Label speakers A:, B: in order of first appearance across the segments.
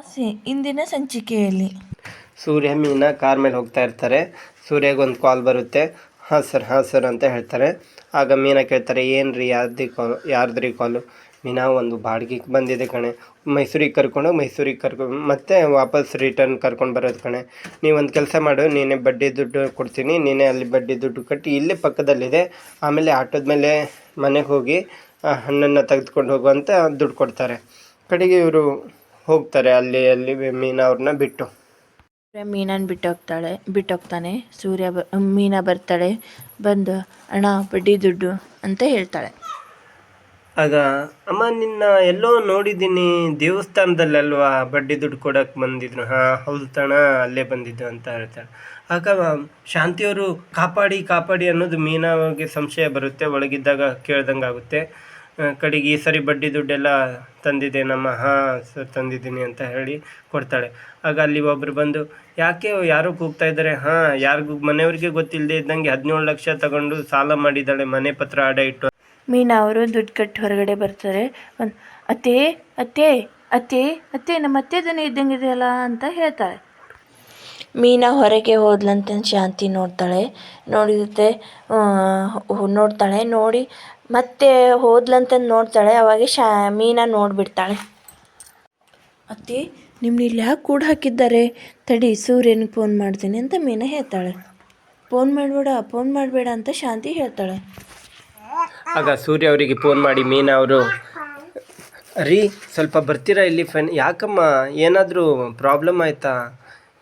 A: ಆಸೆ ಇಂದಿನ ಸಂಚಿಕೆಯಲ್ಲಿ.
B: ಸೂರ್ಯ ಮೀನಾ ಕಾರ್ ಮೇಲೆ ಹೋಗ್ತಾ ಇರ್ತಾರೆ. ಸೂರ್ಯಗೆ ಒಂದು ಕಾಲ್ ಬರುತ್ತೆ. ಹಾಂ ಸರ್ ಹಾಂ ಸರ್ ಅಂತ ಹೇಳ್ತಾರೆ. ಆಗ ಮೀನಾ ಕೇಳ್ತಾರೆ ಏನು ರೀ ಯಾರ್ದು ಕಾಲ್ ಕಾಲು ಮೀನಾ ಒಂದು ಬಾಡಿಗೆಗೆ ಬಂದಿದೆ ಕಣೆ. ಮೈಸೂರಿಗೆ ಕರ್ಕೊಂಡು ಮೈಸೂರಿಗೆ ಕರ್ಕೊಂಡು, ಮತ್ತೆ ವಾಪಸ್ ರಿಟರ್ನ್ ಕರ್ಕೊಂಡು ಬರೋದು ಕಣೆ. ನೀವೊಂದು ಕೆಲಸ ಮಾಡು, ನೀನೇ ಬಡ್ಡಿ ದುಡ್ಡು ಕೊಡ್ತೀನಿ, ನೀನೇ ಅಲ್ಲಿ ಬಡ್ಡಿ ದುಡ್ಡು ಕಟ್ಟಿ ಇಲ್ಲೇ ಪಕ್ಕದಲ್ಲಿದೆ. ಆಮೇಲೆ ಆಟೋದ ಮೇಲೆ ಮನೆಗೆ ಹೋಗಿ ಹಣ್ಣನ್ನು ತೆಗೆದುಕೊಂಡು ಹೋಗುವಂತ ದುಡ್ಡು ಕೊಡ್ತಾರೆ. ಕಡೆಗೆ ಇವರು ಹೋಗ್ತಾರೆ ಅಲ್ಲಿ ಅಲ್ಲಿ ಮೀನಾ ಅವ್ರನ್ನ ಬಿಟ್ಟು.
A: ಸೂರ್ಯ ಮೀನನ್ನು ಬಿಟ್ಟೋಗ್ತಾಳೆ ಬಿಟ್ಟೋಗ್ತಾನೆ. ಸೂರ್ಯ ಬ ಮೀನಾ ಬರ್ತಾಳೆ ಬಂದು ಅಣ್ಣ ಬಡ್ಡಿ ದುಡ್ಡು ಅಂತ ಹೇಳ್ತಾಳೆ.
B: ಆಗ ಅಮ್ಮ ನಿನ್ನ ಎಲ್ಲೋ ನೋಡಿದ್ದೀನಿ ದೇವಸ್ಥಾನದಲ್ಲಲ್ವಾ? ಬಡ್ಡಿ ದುಡ್ಡು ಕೊಡಕ್ಕೆ ಬಂದಿದ್ರು. ಹಾಂ ಹೌದು ತಣ ಅಲ್ಲೇ ಬಂದಿದ್ದು ಅಂತ ಹೇಳ್ತಾಳೆ. ಆಗ ಶಾಂತಿಯವರು ಕಾಪಾಡಿ ಕಾಪಾಡಿ ಅನ್ನೋದು ಮೀನಾಗೆ ಸಂಶಯ ಬರುತ್ತೆ ಒಳಗಿದ್ದಾಗ ಕೇಳ್ದಂಗೆ ಆಗುತ್ತೆ ಕಡೆಗೆ ಈ ಸರಿ ಬಡ್ಡಿ ದುಡ್ಡೆಲ್ಲ ತಂದಿದ್ದೇನಮ್ಮ ಹಾಂ ಸರ್ ತಂದಿದ್ದೀನಿ ಅಂತ ಹೇಳಿ ಕೊಡ್ತಾಳೆ. ಆಗ ಅಲ್ಲಿ ಒಬ್ಬರು ಬಂದು, ಯಾಕೆ ಯಾರು ಕೂಗ್ತಾ ಇದ್ದಾರೆ? ಹಾಂ, ಯಾರಿಗೂ ಮನೆಯವ್ರಿಗೆ ಗೊತ್ತಿಲ್ಲದೆ ಇದ್ದಂಗೆ ಹದಿನೇಳು ಲಕ್ಷ ತಗೊಂಡು ಸಾಲ ಮಾಡಿದ್ದಾಳೆ, ಮನೆ ಪತ್ರ ಅಡ ಇಟ್ಟು.
A: ಮೀನಾ ಅವರು ದುಡ್ಡು ಕಟ್ಟಿ ಹೊರಗಡೆ ಬರ್ತಾರೆ. ಅತ್ತೆ ಅತ್ತೆ ಅತ್ತೆ ಅತ್ತೆ, ನಮ್ಮ ಅತ್ತೆ ಇದ್ದಂಗೆ ಇದೆಯಲ್ಲ? ಅಂತ ಹೇಳ್ತಾಳೆ ಮೀನಾ ಹೊರಗೆ ಹೋದ್ಲಂತ ಶಾಂತಿ ನೋಡ್ತಾಳೆ. ನೋಡಿರುತ್ತೆ ನೋಡ್ತಾಳೆ. ನೋಡಿ ಮತ್ತೆ ಹೋದ್ಲಂತ ನೋಡ್ತಾಳೆ. ಅವಾಗ ಶಾ ಮೀನಾ ನೋಡಿಬಿಡ್ತಾಳೆ. ಅತ್ತೆ ನಿಮ್ಮನ್ನ ಇಲ್ಲಿ ಯಾಕೆ ಕೂಡ ಹಾಕಿದ್ದಾರೆ? ತಡಿ ಸೂರ್ಯನಿಗೆ ಫೋನ್ ಮಾಡ್ತೀನಿ ಅಂತ ಮೀನಾ ಹೇಳ್ತಾಳೆ. ಫೋನ್ ಮಾಡಬೇಡ ಫೋನ್ ಮಾಡಬೇಡ ಅಂತ ಶಾಂತಿ ಹೇಳ್ತಾಳೆ.
B: ಆಗ ಸೂರ್ಯ ಅವರಿಗೆ ಫೋನ್ ಮಾಡಿ ಮೀನಾ ಅವರು ರೀ ಸ್ವಲ್ಪ ಬರ್ತೀರಾ ಇಲ್ಲಿ? ಫನ್ ಯಾಕಮ್ಮ ಏನಾದರೂ ಪ್ರಾಬ್ಲಮ್ ಆಯ್ತಾ?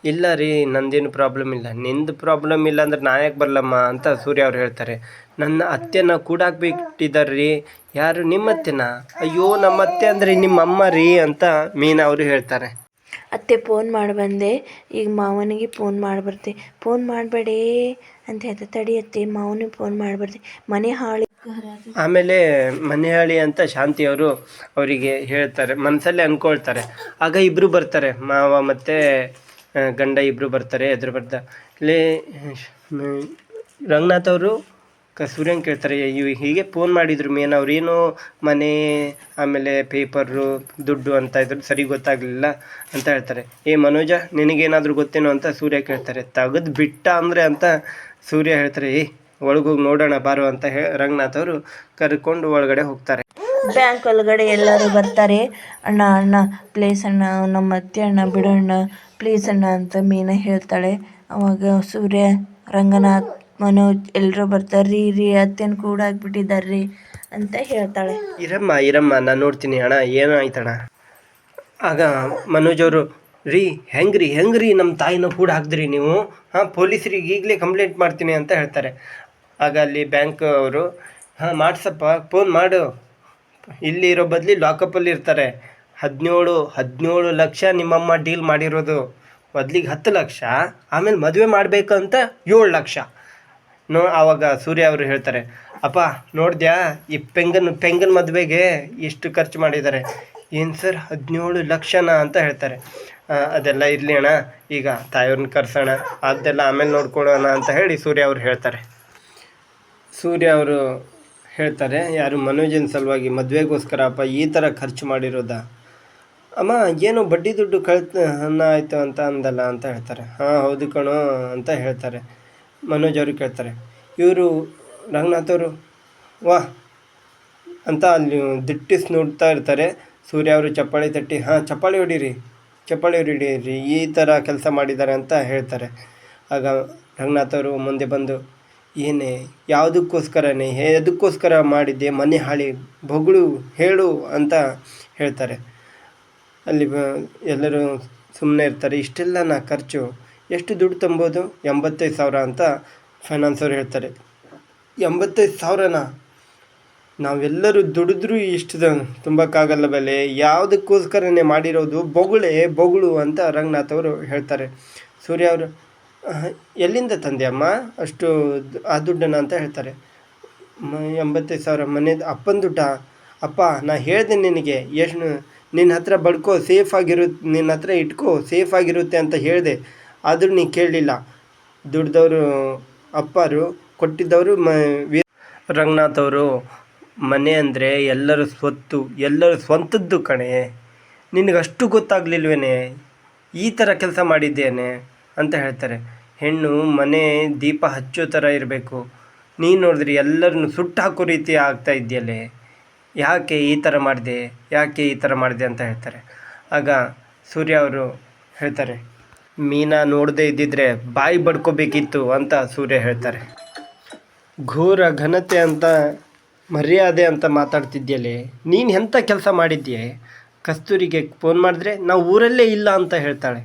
B: ಇಲ್ಲ ರೀ ನಂದೇನು ಪ್ರಾಬ್ಲಮ್ ಇಲ್ಲ. ನಿಂದು ಪ್ರಾಬ್ಲಮ್ ಇಲ್ಲ ಅಂದ್ರೆ ನಾ ಯಾಕೆ ಬರಲಮ್ಮ ಅಂತ ಸೂರ್ಯ ಅವ್ರು ಹೇಳ್ತಾರೆ. ನನ್ನ ಅತ್ತೆನ ಕೂಡಾಕ್ಬಿಟ್ಟಿದ್ದಾರೆ ರೀ. ಯಾರು ನಿಮ್ಮ ಅತ್ತೆನ? ಅಯ್ಯೋ ನಮ್ಮ ಅತ್ತೆ ಅಂದರೆ ನಿಮ್ಮ ಅಮ್ಮ ರೀ ಅಂತ ಮೀನಾ ಅವರು ಹೇಳ್ತಾರೆ.
A: ಅತ್ತೆ ಫೋನ್ ಮಾಡಿ ಬಂದೆ. ಈಗ ಮಾವನಿಗೆ ಫೋನ್ ಮಾಡಿ ಬರ್ತೆ. ಫೋನ್ ಮಾಡಬೇಡಿ ಅಂತ ಹೇಳ್ತ ತಡಿ ಅತ್ತೆ ಮಾವನಿಗೆ ಫೋನ್ ಮಾಡಿ ಬರ್ತೆ. ಮನೆ ಹಾಳಿ.
B: ಆಮೇಲೆ ಮನೆಯಾಳಿ ಅಂತ ಶಾಂತಿ ಅವರು ಅವರಿಗೆ ಹೇಳ್ತಾರೆ. ಮನಸಲ್ಲೇ ಅಂದ್ಕೊಳ್ತಾರೆ ಆಗ ಇಬ್ಬರು ಬರ್ತಾರೆ ಮಾವ ಮತ್ತು ಗಂಡ ಇಬ್ಬರು ಬರ್ತಾರೆ, ಎದುರು ಬರ್ತಾ ಇಲ್ಲಿ ರಂಗನಾಥ್ ಅವರು ಕ, ಸೂರ್ಯನ್ ಕೇಳ್ತಾರೆ ಇವ್ ಹೀಗೆ ಫೋನ್ ಮಾಡಿದ್ರು, ಮೇನ್ ಅವ್ರೇನೋ ಮನೆ, ಆಮೇಲೆ ಪೇಪರು, ದುಡ್ಡು ಅಂತ ಇದ್ರು ಸರಿ ಗೊತ್ತಾಗಲಿಲ್ಲ ಅಂತ ಹೇಳ್ತಾರೆ. ಏ, ಮನೋಜ, ನಿನಗೇನಾದರೂ ಗೊತ್ತೇನೋ ಅಂತ ಸೂರ್ಯ ಕೇಳ್ತಾರೆ. ತೆಗೆದು ಬಿಟ್ಟ ಅಂದರೆ ಅಂತ ಸೂರ್ಯ ಹೇಳ್ತಾರೆ, ಏ, ಒಳಗೋಗಿ ನೋಡೋಣ, ಬಾರೋ ಅಂತ ಹೇ, ರಂಗನಾಥ್ ಅವರು ಕರ್ಕೊಂಡು ಒಳಗಡೆ ಹೋಗ್ತಾರೆ.
A: ಬ್ಯಾಂಕ್ ಒಳಗಡೆ ಎಲ್ಲರೂ ಬರ್ತಾರೆ. ಅಣ್ಣ ಅಣ್ಣ ಪ್ಲೀಸ್ ಅಣ್ಣ, ನಮ್ಮ ಅತ್ತೆ ಅಣ್ಣ ಬಿಡೋಣ ಪ್ಲೀಸ್ ಅಣ್ಣ ಅಂತ ಮೀನಾ ಹೇಳ್ತಾಳೆ. ಅವಾಗ ಸೂರ್ಯ, ರಂಗನಾಥ್, ಮನೋಜ್ ಎಲ್ಲರೂ ಬರ್ತಾರೆ. ರೀ ರೀ, ಅತ್ತೆನ ಕೂಡ ಆಗ್ಬಿಟ್ಟಿದ್ದಾರೆ ರೀ ಅಂತ ಹೇಳ್ತಾಳೆ.
B: ಇರಮ್ಮ ಇರಮ್ಮ, ನಾನು ನೋಡ್ತೀನಿ ಅಣ್ಣ, ಏನಾಯ್ತಣ್ಣ? ಆಗ ಮನೋಜ್ ಅವರು, ರೀ, ಹೆಂಗ್ರಿ ಹೆಂಗ್ರಿ ನಮ್ಮ ತಾಯಿನ ಕೂಡ ಹಾಕಿದ್ರಿ ನೀವು? ಹಾಂ, ಪೊಲೀಸರಿಗೆ ಈಗಲೇ ಕಂಪ್ಲೇಂಟ್ ಮಾಡ್ತೀನಿ ಅಂತ ಹೇಳ್ತಾರೆ. ಆಗ ಅಲ್ಲಿ ಬ್ಯಾಂಕ್ ಅವರು, ಹಾಂ, ಮಾಡ್ಸಪ್ಪ ಫೋನ್ ಮಾಡು. ಇಲ್ಲಿ ಇರೋ ಬದಲಿ ಲಾಕಪ್ಪಲ್ಲಿ ಇರ್ತಾರೆ. ಹದಿನೇಳು ಹದಿನೇಳು ಲಕ್ಷ ನಿಮ್ಮಮ್ಮ ಡೀಲ್ ಮಾಡಿರೋದು. ಮೊದ್ಲಿಗೆ ಹತ್ತು ಲಕ್ಷ, ಆಮೇಲೆ ಮದುವೆ ಮಾಡಬೇಕಂತ ಏಳು ಲಕ್ಷ. ನೋ ಆವಾಗ ಸೂರ್ಯ ಅವರು ಹೇಳ್ತಾರೆ, ಅಪ್ಪ, ನೋಡಿದ್ಯಾ, ಈ ಪೆಂಗನ್ ಪೆಂಗನ್ ಮದುವೆಗೆ ಎಷ್ಟು ಖರ್ಚು ಮಾಡಿದ್ದಾರೆ. ಏನು ಸರ್ ಹದಿನೇಳು ಲಕ್ಷನಾ ಅಂತ ಹೇಳ್ತಾರೆ. ಅದೆಲ್ಲ ಇರಲಿ ಅಣ್ಣ, ಈಗ ತಾಯವ್ರನ್ನ ಕರ್ಸೋಣ, ಅದೆಲ್ಲ ಆಮೇಲೆ ನೋಡ್ಕೊಳ್ಳೋಣ ಅಂತ ಹೇಳಿ ಸೂರ್ಯ ಅವರು ಹೇಳ್ತಾರೆ. ಸೂರ್ಯ ಅವರು ಹೇಳ್ತಾರೆ, ಯಾರು ಮನೋಜನ್ ಸಲುವಾಗಿ ಮದುವೆಗೋಸ್ಕರ, ಅಪ್ಪ, ಈ ಥರ ಖರ್ಚು ಮಾಡಿರೋದಾ? ಅಮ್ಮ, ಏನು ಬಡ್ಡಿ ದುಡ್ಡು ಕಳ್ತ ಅನ್ನ ಆಯಿತು ಅಂತ ಅಂದಲ್ಲ, ಅಂತ ಹೇಳ್ತಾರೆ. ಹಾಂ, ಹೌದು ಕಣೋ, ಅಂತ ಹೇಳ್ತಾರೆ. ಮನೋಜ್ ಅವರು ಕೇಳ್ತಾರೆ. ಇವರು ರಂಗನಾಥ್ ಅವರು? ವಾ, ಅಂತ ಅಲ್ಲಿ ದಿಟ್ಟಿಸ್ ನೋಡ್ತಾ ಇರ್ತಾರೆ. ಸೂರ್ಯ ಅವರು ಚಪ್ಪಾಳಿ ತಟ್ಟಿ, ಹಾಂ, ಚಪ್ಪಾಳಿ ಹೊಡೀರಿ ಚಪ್ಪಾಳಿ ಹೊಡೀರಿ, ಈ ಥರ ಕೆಲಸ ಮಾಡಿದ್ದಾರೆ, ಅಂತ ಹೇಳ್ತಾರೆ. ಆಗ ರಂಗನಾಥ್ ಅವರು ಮುಂದೆ ಬಂದು ಏನೇ ಯಾವುದಕ್ಕೋಸ್ಕರನೇ ಎದಕ್ಕೋಸ್ಕರ ಮಾಡಿದ್ದೆ ಮನೆ ಹಾಳಿ ಬೊಗಳು ಹೇಳು ಅಂತ ಹೇಳ್ತಾರೆ. ಅಲ್ಲಿ ಎಲ್ಲರೂ ಸುಮ್ಮನೆ ಇರ್ತಾರೆ. ಇಷ್ಟೆಲ್ಲ ನಾ ಖರ್ಚು ಎಷ್ಟು ದುಡ್ಡು ತುಂಬೋದು? ಎಂಬತ್ತೈದು ಸಾವಿರ ಅಂತ ಫೈನಾನ್ಸ್ ಅವ್ರು ಹೇಳ್ತಾರೆ. ಎಂಬತ್ತೈದು ಸಾವಿರನ ನಾವೆಲ್ಲರೂ ದುಡಿದ್ರೂ ಇಷ್ಟು ತುಂಬಕ್ಕಾಗಲ್ಲ ಬೆಲೆ. ಯಾವುದಕ್ಕೋಸ್ಕರನೇ ಮಾಡಿರೋದು ಬೊಗಳೇ ಬೊಗಳು ಅಂತ ರಂಗನಾಥ್ ಅವರು ಹೇಳ್ತಾರೆ. ಸೂರ್ಯ ಅವರು "ಆಹ್, ಎಲ್ಲಿಂದ ತಂದೆ ಅಮ್ಮ? ಅಷ್ಟು ಆ ದುಡ್ಡನ್ನು ಅಂತ ಹೇಳ್ತಾರೆ. ಮ, ಎಂಬತ್ತೈದು ಸಾವಿರ ಮನೆ, ಅಪ್ಪನ ದುಡ್ಡ? ಅಪ್ಪ, ನಾ ಹೇಳಿದೆ ನಿನಗೆ ಎಷ್ಟು ನಿನ್ನ ಹತ್ರ ಬಡ್ಕೋ ಸೇಫ್ ಆಗಿರುತ್ತೆ ನಿನ್ನ ಹತ್ರ ಇಟ್ಕೋ ಸೇಫ್ ಆಗಿರುತ್ತೆ ಅಂತ ಹೇಳಿದೆ. ಆದರೂ ನೀ ಕೇಳಲಿಲ್ಲ. ದುಡ್ದವರು, ಅಪ್ಪರು, ಕೊಟ್ಟಿದ್ದವರು ಮ, ವೀರ ರಂಗನಾಥ್ ಅವರು, ಮನೆ ಅಂದರೆ ಎಲ್ಲರ ಸ್ವತ್ತು, ಎಲ್ಲರ ಸ್ವಂತದ್ದು ಕಣೆ. ನಿನಗಷ್ಟು ಗೊತ್ತಾಗಲಿಲ್ವೇನೆ? ಈ ಥರ ಕೆಲಸ ಮಾಡಿದ್ದೇನೆ. ಅಂತ ಹೇಳ್ತಾರೆ. ಹೆಣ್ಣು ಮನೆ ದೀಪ ಹಚ್ಚೋ ಥರ ಇರಬೇಕು. ನೀನು ನೋಡಿದ್ರಿ ಎಲ್ಲರನ್ನು ಸುಟ್ಟು ಹಾಕೋ ರೀತಿ ಆಗ್ತಾ ಇದೆಯಲ್ಲೇ. ಯಾಕೆ ಈ ಥರ ಮಾಡಿದೆ? ಯಾಕೆ ಈ ಥರ ಮಾಡಿದೆ ಅಂತ ಹೇಳ್ತಾರೆ. ಆಗ ಸೂರ್ಯ ಅವರು ಹೇಳ್ತಾರೆ, ಮೀನಾ ನೋಡದೇ ಇದ್ದಿದ್ರೆ ಬಾಯಿ ಬಡ್ಕೋಬೇಕಿತ್ತು ಅಂತ ಸೂರ್ಯ ಹೇಳ್ತಾರೆ. ಘೋರ ಘನತೆ ಅಂತ, ಮರ್ಯಾದೆ ಅಂತ ಮಾತಾಡ್ತಿದ್ಯಲ್ಲೇ. ನೀನು ಎಂಥ ಕೆಲಸ ಮಾಡಿದ್ಯೆ? ಕಸ್ತೂರಿಗೆ ಫೋನ್ ಮಾಡಿದ್ರೆ ನಾವು ಊರಲ್ಲೇ ಇಲ್ಲ ಅಂತ ಹೇಳ್ತಾಳೆ.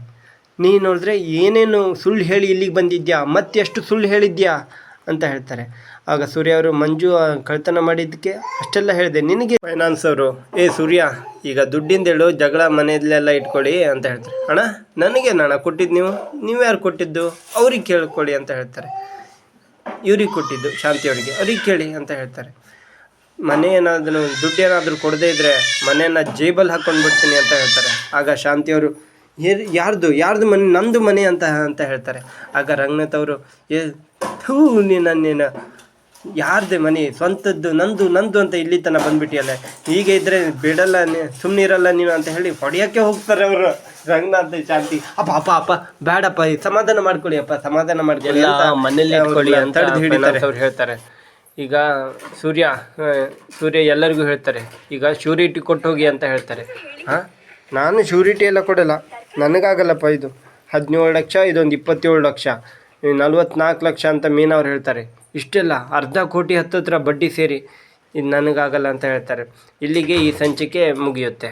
B: ನೀನು ನೋಡಿದ್ರೆ ಏನೇನು ಸುಳ್ಳು ಹೇಳಿ ಇಲ್ಲಿಗೆ ಬಂದಿದ್ಯಾ? ಮತ್ತೆಷ್ಟು ಸುಳ್ಳು ಹೇಳಿದ್ಯಾ? ಅಂತ ಹೇಳ್ತಾರೆ. ಆಗ ಸೂರ್ಯ ಅವರು, ಮಂಜು ಕಳ್ತನ ಮಾಡಿದ್ದಕ್ಕೆ ಅಷ್ಟೆಲ್ಲ ಹೇಳಿದೆ. ನಿನಗೆ ಫೈನಾನ್ಸ್ ಅವರು, ಏ ಸೂರ್ಯ, ಈಗ ದುಡ್ಡಿಂದ ಹೇಳು, ಜಗಳ ಮನೆಯಲ್ಲೆಲ್ಲ ಇಟ್ಕೊಳ್ಳಿ ಅಂತ ಹೇಳ್ತಾರೆ. ಅಣ್ಣ ನನಗೆ ಅಣ್ಣ ಕೊಟ್ಟಿದ್ದು ನೀವು? ನೀವು ಯಾರು ಕೊಟ್ಟಿದ್ದು? ಅವ್ರಿಗೆ ಕೇಳ್ಕೊಳ್ಳಿ ಅಂತ ಹೇಳ್ತಾರೆ. ಇವ್ರಿಗೆ ಕೊಟ್ಟಿದ್ದು ಶಾಂತಿಯವರಿಗೆ ಅವ್ರಿಗೆ. ಕೇಳಿ ಅಂತ ಹೇಳ್ತಾರೆ. ಮನೆ ಏನಾದರೂ, ದುಡ್ಡು ಏನಾದರೂ ಕೊಡದೇ ಇದ್ದರೆ ಮನೆಯನ್ನು ಜೇಬಲ್ಲಿ ಹಾಕ್ಕೊಂಡು ಬಿಡ್ತೀನಿ ಅಂತ ಹೇಳ್ತಾರೆ. ಆಗ ಶಾಂತಿಯವರು ಏ- ಯಾರ್ದು ಯಾರ್ದು ಮನೆ ನಂದು ಮನೆ ಅಂತ ಅಂತ ಹೇಳ್ತಾರೆ. ಆಗ ರಂಗನಾಥ್ ಅವರು ಏ ಥೂ ನೀನು ನೀನು ಯಾರ್ದೆ ಮನೆ ಸ್ವಂತದ್ದು ನಂದು ನಂದು ಅಂತ ಇಲ್ಲಿ ತನಕ ಬಂದ್ಬಿಟ್ಟಿಯಲ್ಲ. ಹೀಗೆ ಇದ್ರೆ ಬಿಡಲ್ಲ ಸುಮ್ಮನೆ ಇರಲ್ಲ ನೀನು ಅಂತ ಹೇಳಿ ಹೊಡೆಯೋಕ್ಕೆ ಹೋಗ್ತಾರೆ ಅವರು. ರಂಗನಾಥ್ ಶಾಂತಿ. ಅಪ್ಪ ಅಪ್ಪ ಅಪ್ಪ ಬೇಡಪ್ಪ ಈ ಸಮಾಧಾನ ಮಾಡ್ಕೊಳ್ಳಿ ಅಪ್ಪ ಸಮಾಧಾನ ಮಾಡ್ಕೊಳ್ಳಿ
C: ಮನೇಲಿ ಇಟ್ಕೊಳ್ಳಿ ಅಂತ ಅವ್ರು ಹೇಳ್ತಾರೆ. ಈಗ ಸೂರ್ಯ ಸೂರ್ಯ ಎಲ್ಲರಿಗೂ ಹೇಳ್ತಾರೆ. ಈಗ ಶ್ಯೂರಿಟಿ ಕೊಟ್ಟು ಹೋಗಿ ಅಂತ ಹೇಳ್ತಾರೆ.
B: ಹಾಂ ನಾನು ಶ್ಯೂರಿಟಿ ಎಲ್ಲ ಕೊಡಲ್ಲ. ನನಗಾಗಲ್ಲಪ್ಪ ಇದು. ಹದಿನೇಳು ಲಕ್ಷ, ಇದೊಂದು ಇಪ್ಪತ್ತೇಳು ಲಕ್ಷ. ನಲ್ವತ್ನಾಲ್ಕು ಲಕ್ಷ ಅಂತ ಮೀನವ್ರು ಹೇಳ್ತಾರೆ. ಇಷ್ಟೆಲ್ಲ ಅರ್ಧ ಕೋಟಿ ಹತ್ತತ್ರ ಬಡ್ಡಿ ಸೇರಿ ಇದು ನನಗಾಗಲ್ಲ ಅಂತ ಹೇಳ್ತಾರೆ. ಇಲ್ಲಿಗೆ ಈ ಸಂಚಿಕೆ ಮುಗಿಯುತ್ತೆ.